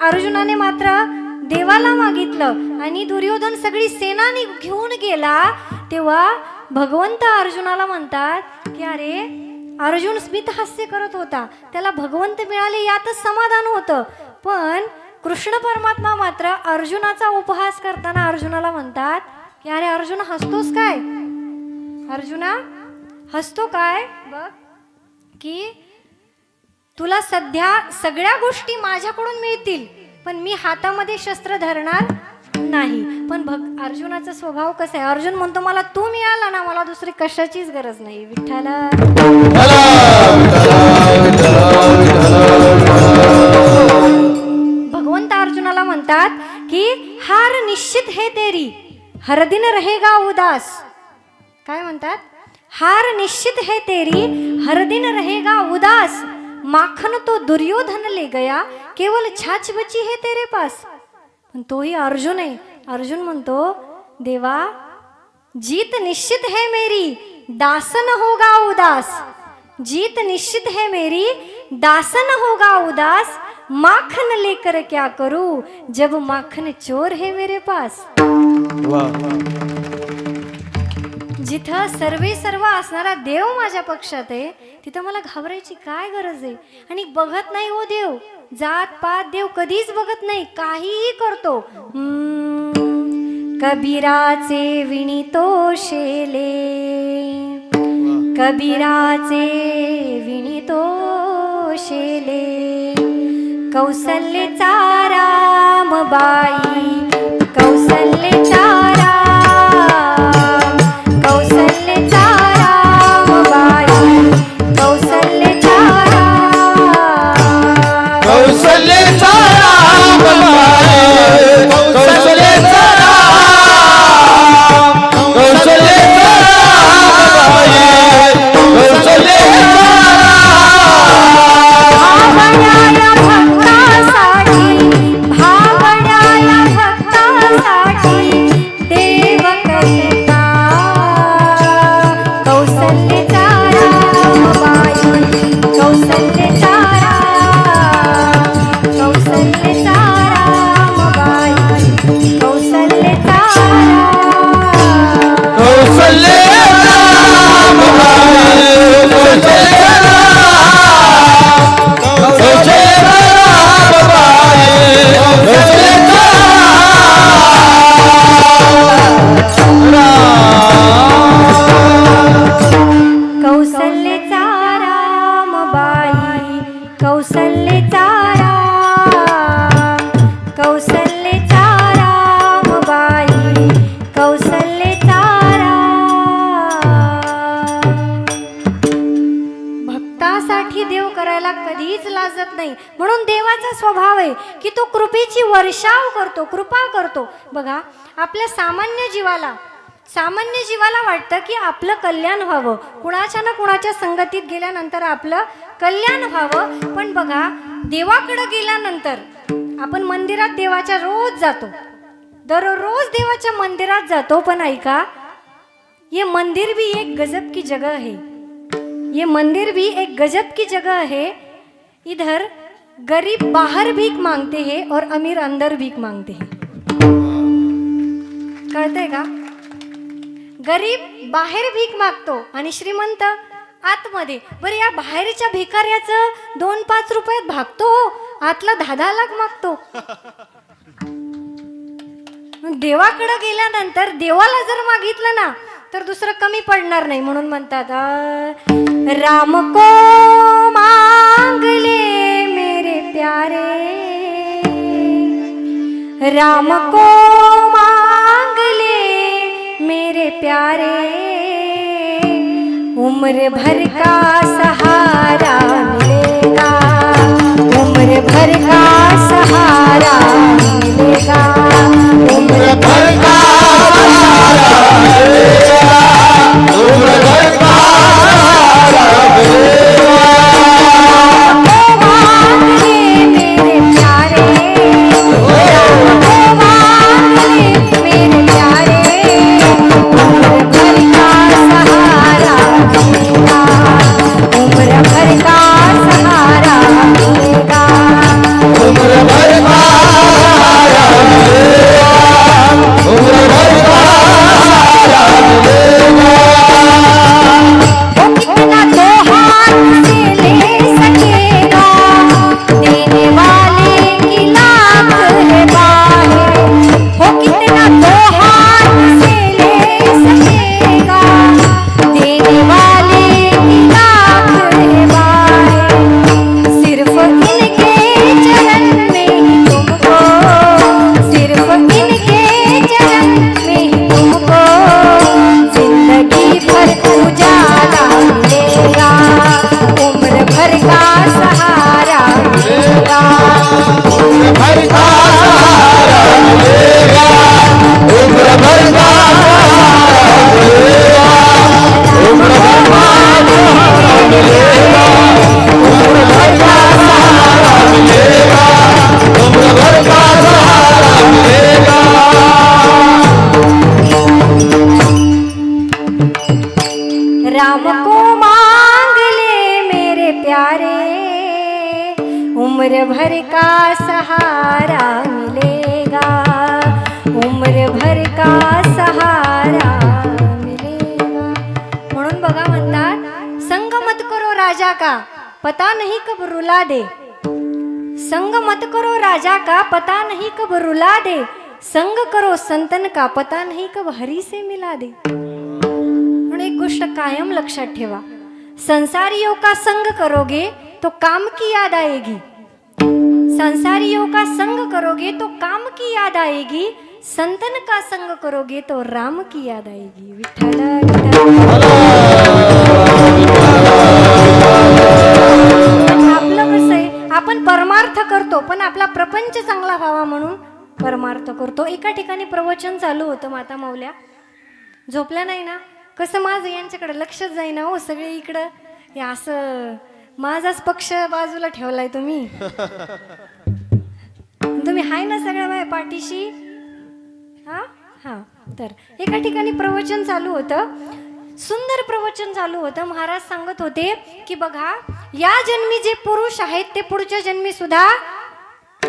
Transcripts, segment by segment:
अर्जुनाने मात्र देवाला मागितलं आणि दुर्योधन सगळी सेनानी घेऊन गेला. तेव्हा भगवंत अर्जुनाला म्हणतात की अरे अर्जुन स्मित हास्य करत होता. त्याला भगवंत मिळाले यातच समाधान होतं. पण कृष्ण परमात्मा मात्र अर्जुनाचा उपहास करताना अर्जुनाला म्हणतात की अरे अर्जुन हसतोस काय? अर्जुना हसतो काय? बघ की तुला सध्या सगळ्या गोष्टी माझ्याकडून मिळतील पण मी हातामध्ये शस्त्र धरणार नाही. पण भग अर्जुनाचा स्वभाव कसा आहे? अर्जुन म्हणतो मला तू मिळाला ना मला दुसरी कशाचीच गरज नाही. विठ्ठला. भगवंत अर्जुनाला म्हणतात की हार निश्चित हे तेरी हरदिन रहेगा उदास. काय म्हणतात? हार निश्चित हे तेरी हरदिन रहेगा उदास. माखन तो दुर्योधन ले गया, केवल छाछ बची है तेरे पास। पण तोही अर्जुन आहे. अर्जुन म्हणतो, देवा, जीत निश्चित है मेरी, दासन होगा उदास। जीत निश्चित है मेरी, दासन होगा उदास। माखन लेकर क्या करूँ, जब माखन चोर है मेरे पास? जिथं सर्वे सर्व असणारा देव माझ्या पक्षात आहे तिथं मला घाबरायची काय गरज आहे? आणि बघत नाही हो देव. जात पात देव कधीच बघत नाही काहीही करतो. कबीराचे विणितो शेले. कबीराचे विणितो शेले. कौसल्यचा रामबाई कौसल्य करतो कृपा करतो. बघा आपल्या सामान्य जीवाला सामान्य जीवाला वाटतं की आपलं कल्याण व्हावं. कुणाच्या ना कुणाच्या संगतीत गेल्यानंतर आपलं कल्याण व्हावं. पण बघा देवाकडं गेल्यानंतर आपण मंदिरात देवाच्या रोज जातो. दररोज देवाच्या मंदिरात जातो पण ऐका ये मंदिर भी एक गजब की जगह है. ये मंदिर भी एक गजब की जगह है. इधर गरीब बाहर भीख मांगते हैं और अमीर अंदर भीख मांगते हैं. कळतंय का? गरीब बाहेर भीक मागतो आणि श्रीमंत आतमध्ये. बरं या बाहेरच्या भिकाऱ्याचं दोन पाच रुपयात भागतो हो. आतला दहा दहा लाख मागतो. देवाकडे देवाकडं गेल्यानंतर देवाला जर मागितलं ना तर दुसरं कमी पडणार नाही म्हणून म्हणतात राम को मांगले प्यारे। राम को मांग ले मेरे प्यारे। उम्र भर का सहारा मिलेगा। उम्र भर का सहारा मिलेगा। उम्र भर का मांगले उम्र भर का सहारा मिलेगा? उम्र भर का सहारा मिलेगा। म्हणून बघा म्हणतात संग मत करो राजा का पता नहीं कब रुला दे। संग मत करो राजा का पता नहीं कब रुला दे। संग करो संतन का पता नहीं कब हरी से मिला दे। म्हणून एक गोष्ट कायम लक्षात ठेवा। संसारियों का संग करोगे तो काम की याद आएगी। संसारियों का संग करोगे तो काम की याद आएगी। संतन का संग करोगे तो राम की याद आएगी। विठ्ठल आपलं कसं आहे आपण परमार्थ करतो पण आपला प्रपंच चांगला व्हावा म्हणून परमार्थ करतो. एका ठिकाणी प्रवचन चालू होतं माता माऊल्या. झोपल्या नाही ना? कसं माझं यांच्याकडे लक्षच जाईना हो सगळे इकडं. हे असं माझाच पक्ष बाजूला ठेवलाय तुम्ही. तुम्ही हाय ना सगळ्या माझ्या पाठीशी? हा? हा तर एका ठिकाणी प्रवचन चालू होतं. सुंदर प्रवचन चालू होतं. महाराज सांगत होते की बघा या जन्मी जे पुरुष आहेत ते पुढच्या जन्मी सुद्धा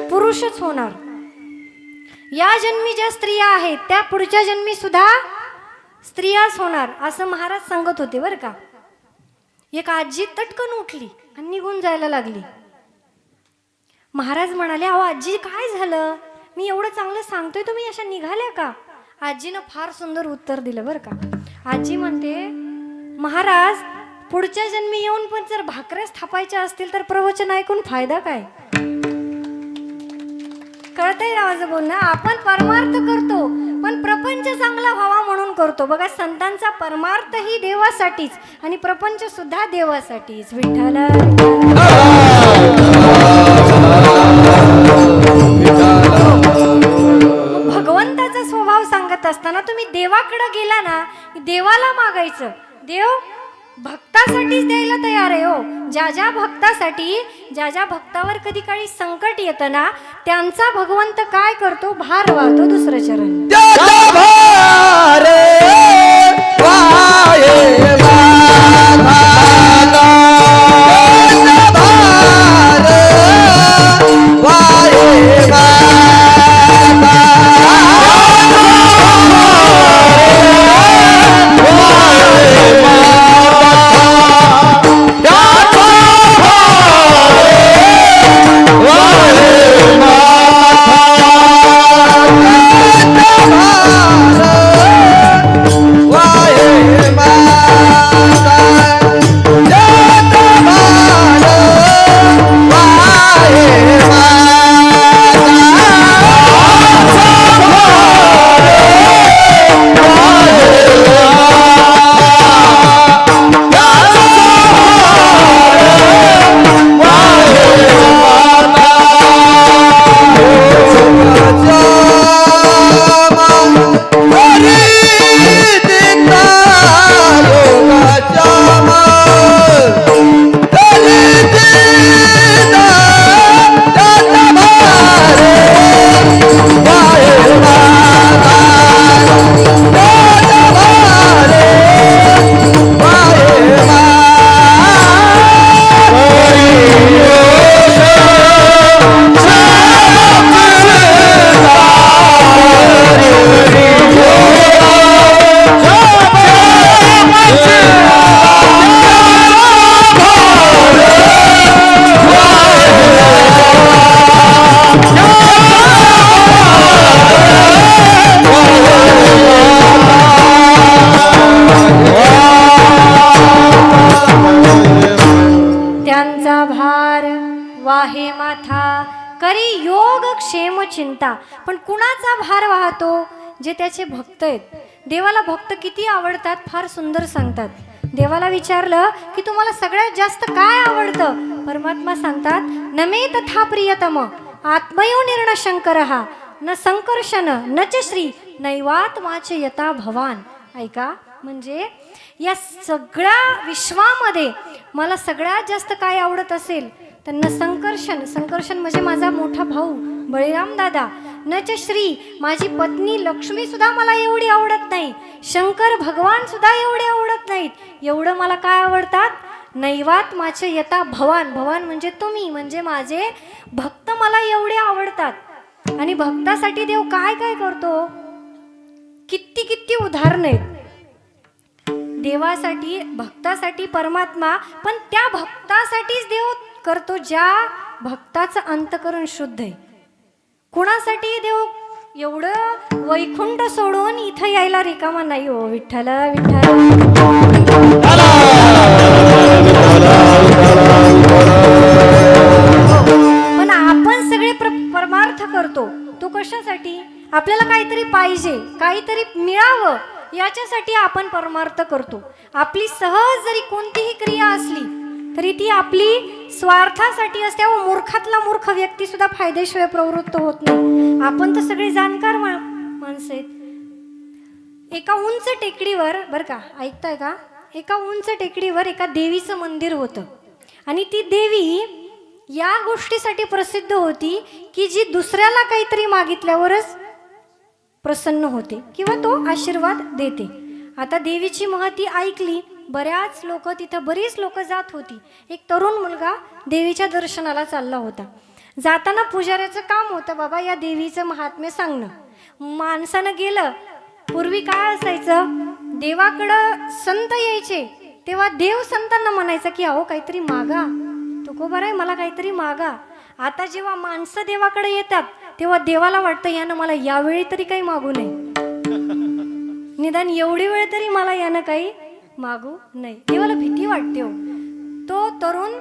पुरुषच होणार. या जन्मी ज्या स्त्रिया आहेत त्या पुढच्या जन्मी सुद्धा स्त्रियाच होणार असं महाराज सांगत होते बरं का. एक आजी तटकन उठली आणि निघून जायला लागली. महाराज म्हणाले अहो आजी काय झालं? मी एवढं चांगलं सांगतोय तुम्ही अशा निघाल्या का? आजीनं फार सुंदर उत्तर दिलं बरं का. आजी म्हणते महाराज पुढच्या जन्मी येऊन पण जर भाकऱ्याच थापायच्या असतील तर प्रवचन ऐकून फायदा काय? कळतंय ना माझं बोलणं? आपण परमार्थ करतो पण प्रपंच चांगला व्हावा म्हणून करतो. बघा संतांचा परमार्थ ही देवासाठीच आणि प्रपंच सुद्धा देवासाठीच. विठ्ठल भगवंताचा स्वभाव सांगत असताना तुम्ही देवाकडे गेला ना देवाला मागायचं. देव भक्तासाठीच द्यायला तयार आहे हो. ज्या ज्या भक्तासाठी ज्या ज्या भक्तावर कधी काळी संकट येतं ना त्यांचा भगवंत काय करतो? भार वाहतो दुसरं चरण. पण कुणाचा भार वाहतो? जे त्याचे भक्त आहेत. देवाला भक्त किती आवडतात फार सुंदर सांगतात. देवाला विचारलं की तुम्हाला सगळ्यात जास्त काय आवडतं? परमात्मा सांगतात न मे तथा प्रियतम आत्मयो निर्ण शंकर हा न संकर्षण न च श्री नैवात्माचे यथा भवान. ऐका म्हणजे या सगळ्या विश्वामध्ये मला सगळ्यात जास्त काय आवडत असेल? तर न संकर्षण. संकर्षण म्हणजे माझा मोठा भाऊ बळीराम दादा. न च श्री. माझी पत्नी लक्ष्मी सुद्धा मला एवढी आवडत नाही. शंकर भगवान सुद्धा एवढे आवडत नाहीत. एवढं मला काय आवडतात? नैवात माझे यथा भवान. भवान म्हणजे तुम्ही म्हणजे माझे भक्त मला एवढे आवडतात. आणि भक्तासाठी देव काय काय करतो? किती किती उदाहरण आहेत. देवासाठी भक्तासाठी परमात्मा पण त्या भक्तासाठीच देव करतो ज्या भक्ताचं अंतकरण शुद्ध आहे. कुणासाठी देव? एवढं वैकुंठ सोडून इथं यायला रिकामा नाही हो. विठ्ठल विठ्ठल हो, पण आपण सगळे प्र परमार्थ करतो. तो कशासाठी? आपल्याला काहीतरी पाहिजे काहीतरी मिळावं याच्यासाठी आपण परमार्थ करतो. आपली सहज जरी कोणतीही क्रिया असली तरी ती आपली स्वार्थासाठी असते. व मूर्खातला मूर्ख व्यक्ती सुद्धा फायदेशिवाय प्रवृत्त होत नाही. आपण तर सगळे जाणकार मा- माणसं आहेत. एका उंच टेकडीवर बरं का ऐकताय का? एका उंच टेकडीवर एका देवीचं मंदिर होतं. आणि ती देवी या गोष्टीसाठी प्रसिद्ध होती की जी दुसऱ्याला काहीतरी मागितल्यावरच प्रसन्न होते किंवा तो आशीर्वाद देते. आता देवीची महती ऐकली बऱ्याच लोक तिथं बरीच लोक जात होती. एक तरुण मुलगा देवीच्या दर्शनाला चालला होता. जाताना पुजाऱ्याचं काम होतं बाबा या देवीचं महात्म्य सांगणं. माणसानं गेलं. पूर्वी काय असायचं? देवाकडं संत यायचे. तेव्हा देव संतांना म्हणायचं की अहो काहीतरी मागा. तुकोबर आहे मला काहीतरी मागा. आता जेव्हा माणसं देवाकडे येतात तेव्हा देवाला वाटतं यानं मला यावेळी तरी काही मागू नये. निदान एवढी वेळ तरी मला यानं काही मागू नये. देवाला भीती वाटते हो. तो तरुण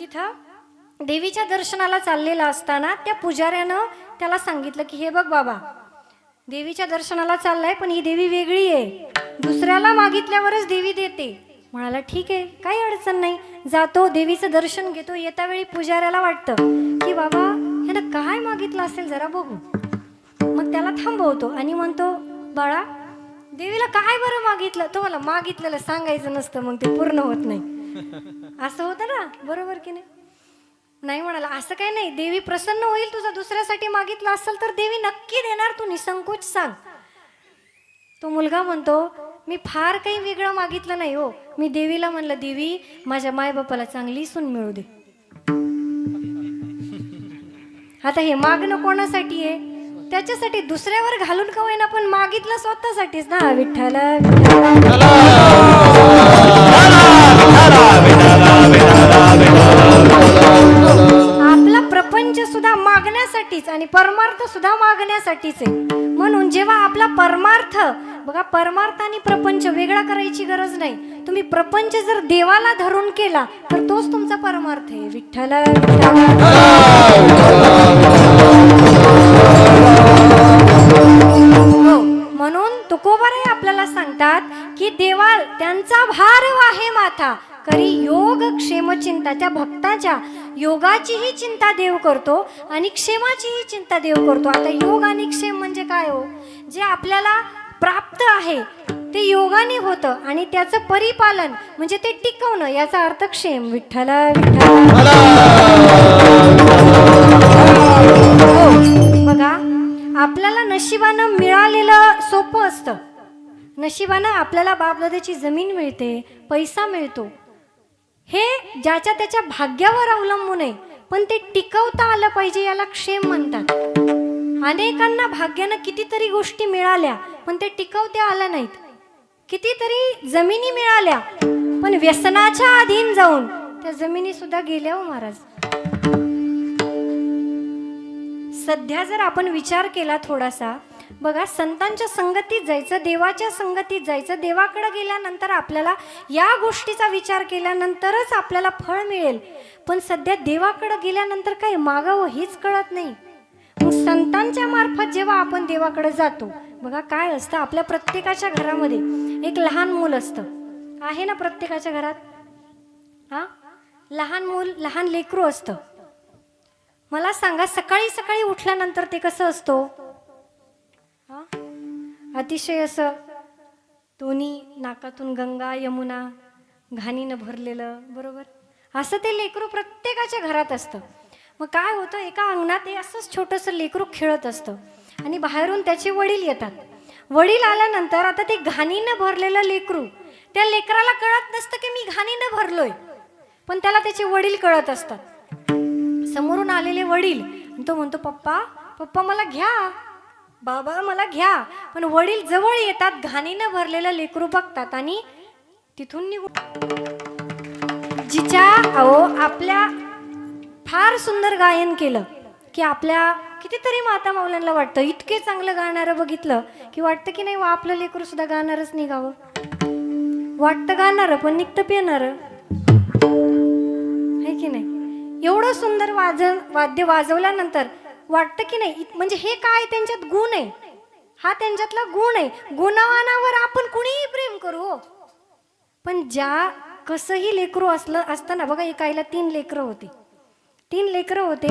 तिथं देवीच्या दर्शनाला चाललेला असताना त्या पुजाऱ्यानं त्याला सांगितलं की हे बघ बाबा देवीच्या दर्शनाला चाललाय पण ही देवी वेगळी आहे. दुसऱ्याला मागितल्यावरच देवी देते. म्हणाला ठीक आहे काही अडचण नाही. जातो देवीचं दर्शन घेतो. येता वेळी पुजाऱ्याला वाटतं की बाबा ह्यानं काय मागितलं असेल जरा बघू. मग त्याला थांबवतो आणि म्हणतो बाळा देवीला काय बरं मागितलं? तो मला मागितलेलं सांगायचं नसतं मग ते पूर्ण होत नाही. असं होतं ना? बरोबर की नाही? नाही म्हणाला असं काही नाही. देवी प्रसन्न होईल तुझा दुसऱ्यासाठी मागितलं असेल तर देवी नक्की देणार तू निसंकोच सांग. तो मुलगा म्हणतो मी फार काही वेगळं मागितलं नाही हो. मी देवीला म्हणलं देवी माझ्या मायबापाला चांगली सून मिळू दे. आता हे मागणं कोणासाठी आहे? त्याच्यासाठी दुसऱ्यावर घालून का होईना? पण मागितलं स्वतःसाठीच ना विठ्ठल आपला प्रपंच सुद्धा मागण्यासाठीच आणि परमार्थ सुद्धा मागण्यासाठीच आहे. म्हणून जेव्हा आपला परमार्थ बघा परमार्थ आणि प्रपंच वेगळा करायची गरज नाही. तुम्ही प्रपंच जर देवाला धरून केला तर तोच तुमचा परमार्थ आहे. विठ्ठल विठ्ठल. हो, म्हणून तुकोबारे आपल्याला सांगतात की देवा त्यांचा भार आहे माथा करी योग क्षेमचिंता त्या भक्ताच्या योगाचीही चिंता देव करतो आणि क्षेमाचीही चिंता देव करतो. आता योग आणि क्षेम म्हणजे काय हो? जे आपल्याला प्राप्त आहे ते योगाने होतं आणि त्याचं परिपालन म्हणजे ते टिकवणं याचा अर्थ क्षेम. विठ्ठल विठ्ठल. हो. बघा आपल्याला नशिबानं मिळालेलं सोपं असतं. नशिबानं आपल्याला बापदादाची जमीन मिळते पैसा मिळतो. हे ज्याच्या त्याच्या भाग्यावर अवलंबून आहे पण ते टिकवता आलं पाहिजे याला क्षेम म्हणतात. अनेकांना भाग्यानं कितीतरी गोष्टी मिळाल्या पण ते टिकवता आल्या नाहीत. कितीतरी जमिनी मिळाल्या पण व्यसनाच्या अधीन जाऊन त्या जमिनी सुद्धा गेल्या हो महाराज. सध्या जर आपण विचार केला थोडासा बघा संतांच्या संगतीत जायचं देवाच्या संगतीत जायचं देवाकडे गेल्यानंतर आपल्याला या गोष्टीचा विचार केल्यानंतरच आपल्याला फळ मिळेल. पण सध्या देवाकडे गेल्यानंतर काय मागावं हेच कळत नाही. मग संतांच्या मार्फत जेव्हा आपण देवाकडे जातो बघा काय असतं आपल्या प्रत्येकाच्या घरामध्ये. एक लहान मूल असतं. आहे ना प्रत्येकाच्या घरात? हा? लहान मूल लहान लेकरू असतं. मला सांगा सकाळी सकाळी उठल्यानंतर ते कसं असतो? अतिशय असं दोन्ही नाकातून गंगा यमुना घाणीनं भरलेलं बरोबर? असं ते लेकरू प्रत्येकाच्या घरात असतं. मग काय होतं एका अंगणात हे असंच छोटंसं लेकरू खेळत असतं आणि बाहेरून त्याचे वडील येतात. वडील आल्यानंतर आता ते घाणीनं भरलेलं लेकरू त्या लेकराला कळत नसतं की मी घाणीनं भरलोय. पण त्याला त्याचे वडील कळत असतात. समोरून आलेले वडील. आणि तो म्हणतो पप्पा पप्पा मला घ्या. बाबा मला घ्या. पण वडील जवळ येतात घाणीनं भरलेलं लेकरू बघतात आणि तिथून निघून जिच्या अहो आपल्या फार सुंदर गायन केलं की आपल्या कितीतरी माता मावल्यांना वाटतं इतके चांगलं गाणारं बघितलं की वाटतं की नाही वा आपलं लेकरू सुद्धा गाणारच निघावं. वाटतं गाणारं पण निघतं पिणारं एवढं सुंदर वाज वाद्य वाजवल्यानंतर वाटतं की नाही म्हणजे हे काय त्यांच्यात गुण आहे? हा त्यांच्यातला गुण आहे. गुणवानावर आपण कुणीही प्रेम करू हो. पण ज्या कसंही लेकरू असलं असतं ना बघा एक आईला तीन लेकरं होती. तीन लेकरं होते.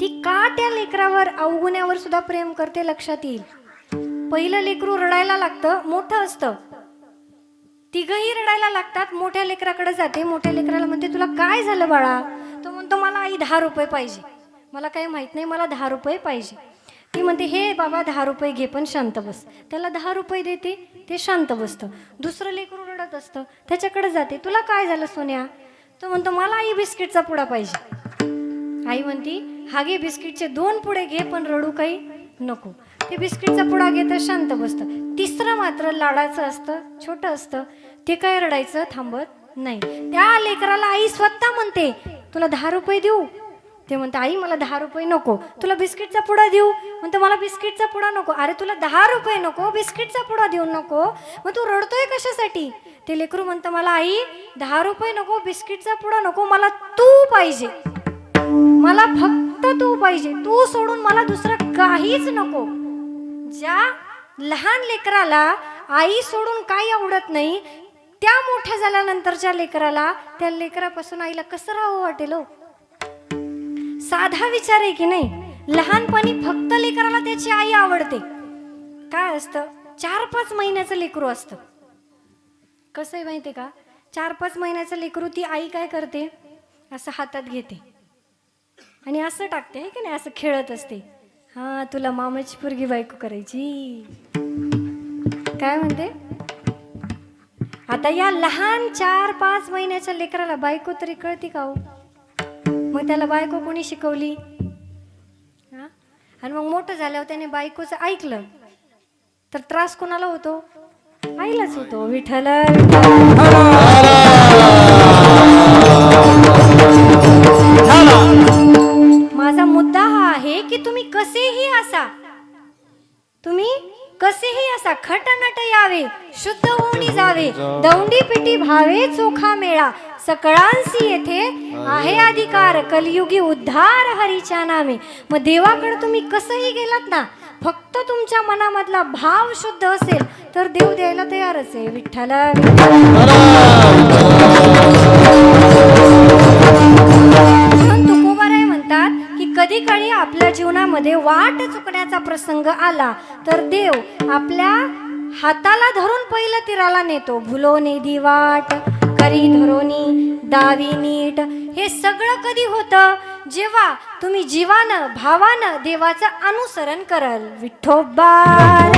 ती का त्या लेकरावर अवगुण्यावर सुद्धा प्रेम करते लक्षात येईल. पहिलं लेकरू रडायला लागतं मोठं असतं. तिघही रडायला लागतात मोठ्या लेकराकडे जाते मोठ्या लेकराला म्हणते तुला काय झालं बाळा? दहा रुपये पाहिजे. मला काही माहीत नाही मला दहा रुपये पाहिजे. ती म्हणते हे बाबा दहा रुपये घे पण शांत बस. त्याला दहा रुपये देते ते शांत बसतं. दुसरं लेकरू रडत असतं त्याच्याकडे जाते. तुला काय झालं सोन्या? तो म्हणतो मला आई बिस्किटचा पुडा पाहिजे. आई म्हणती हा घे बिस्किटचे दोन पुढे घे पण रडू काही नको. ते बिस्किटचा पुडा घेतं शांत बसतं. तिसरं मात्र लाडाचं असतं छोटं असतं. ते काय रडायचं थांबत नाही. त्या लेकराला आई स्वतः म्हणते तुला दहा रुपये देऊ? ते म्हणतं आई मला दहा रुपये नको. तुला बिस्किटचा पुडा देऊ? म्हणतं मला बिस्किटचा पुडा नको. अरे तुला दहा रुपये नको? बिस्किटचा पुडा देऊ नको? मग तू रडतोय कशासाठी? ते लेकरू म्हणतं मला आई दहा रुपये नको बिस्किटचा पुडा नको मला तू पाहिजे. मला फक्त तू पाहिजे. तू सोडून मला दुसरं काहीच नको. ज्या लहान लेकराला आई सोडून काही आवडत नाही त्या मोठ्या झाल्यानंतरच्या लेकराला त्या लेकरापासून आईला कसं राहावं वाटेल हो? साधा विचार आहे की नाही? लहानपणी फक्त लेकराला त्याची आई आवडते. काय असतं? चार पाच महिन्याचं लेकरू असतं. कसं आहे माहिती आहे का? चार पाच महिन्याचं लेकरू ती आई काय करते? असं हातात घेते. आणि असं टाकते आहे की नाही? असं खेळत असते. हां तुला मामाची पोरगी बायको करायची. काय म्हणते? आता या लहान चार पाच महिन्याच्या लेकराला बायको तरी कळते का हो? मग त्याला बायको कोणी शिकवली? हा? आणि मग मोठं झाल्यावर त्याने बायकोचं ऐकलं तर त्रास कोणाला होतो? आईलाच होतो. विठ्ठल माझा मुद्दा हा आहे की तुम्ही कसेही असा तुम्ही कसेही असा खटनट यावे शुद्ध होऊनी जावे. दौंडी पिटी भावे चोखा मेळा. सकळांसी येथे आहे अधिकार. कलियुगी उद्धार हरीच्या नामे. मग देवाकडे तुम्ही कसंही गेलात ना फक्त तुमच्या मनामधला भाव शुद्ध असेल तर देव द्यायला तयारच आहे. विठ्ठल प्रसंग आला तर देव आपल्या हाताला धरून पहिलं तीराला नेतो. भुलो दिवाट वाट करी धरोनी दावी नीट. हे सगळं कधी होतं? जेव्हा तुम्ही जीवानं भावानं देवाचं अनुसरण कराल. विठोबार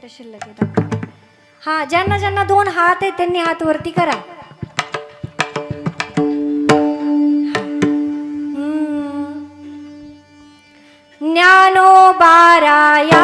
मिनिटं शिल्लक येतात हा ज्यांना ज्यांना दोन हात आहेत त्यांनी हात वरती करा. ज्ञानो बाराया